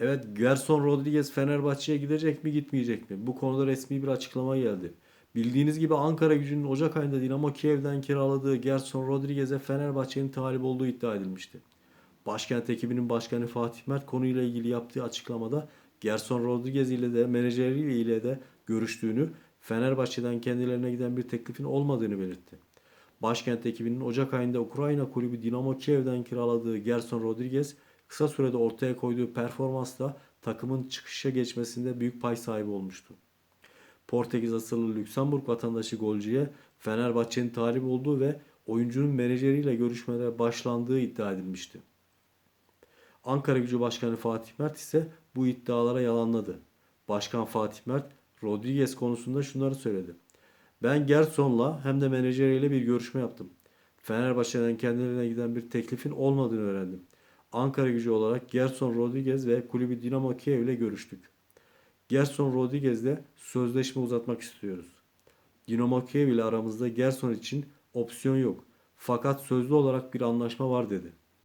Evet Gerson Rodriguez Fenerbahçe'ye gidecek mi gitmeyecek mi? Bu konuda resmi bir açıklama geldi. Bildiğiniz gibi Ankara gücünün Ocak ayında Dinamo Kiev'den kiraladığı Gerson Rodriguez'e Fenerbahçe'nin talip olduğu iddia edilmişti. Başkent ekibinin başkanı Fatih Mert konuyla ilgili yaptığı açıklamada Gerson Rodriguez ile de menajeriyle de görüştüğünü, Fenerbahçe'den kendilerine giden bir teklifin olmadığını belirtti. Başkent ekibinin Ocak ayında Ukrayna kulübü Dinamo Kiev'den kiraladığı Gerson Rodriguez kısa sürede ortaya koyduğu performansla takımın çıkışa geçmesinde büyük pay sahibi olmuştu. Portekiz asıllı Lüksemburg vatandaşı golcüye Fenerbahçe'nin talip olduğu ve oyuncunun menajeriyle görüşmelere başlandığı iddia edilmişti. Ankara Gücü Başkanı Fatih Mert ise bu iddialara yalanladı. Başkan Fatih Mert, Rodriguez konusunda şunları söyledi. Ben Gerson'la hem de menajeriyle bir görüşme yaptım. Fenerbahçe'den kendilerine giden bir teklifin olmadığını öğrendim. Ankara gücü olarak Gerson Rodriguez ve kulübü Dinamo Kiev ile görüştük. Gerson Rodriguez'le sözleşme uzatmak istiyoruz. Dinamo Kiev ile aramızda Gerson için opsiyon yok. Fakat sözlü olarak bir anlaşma var dedi.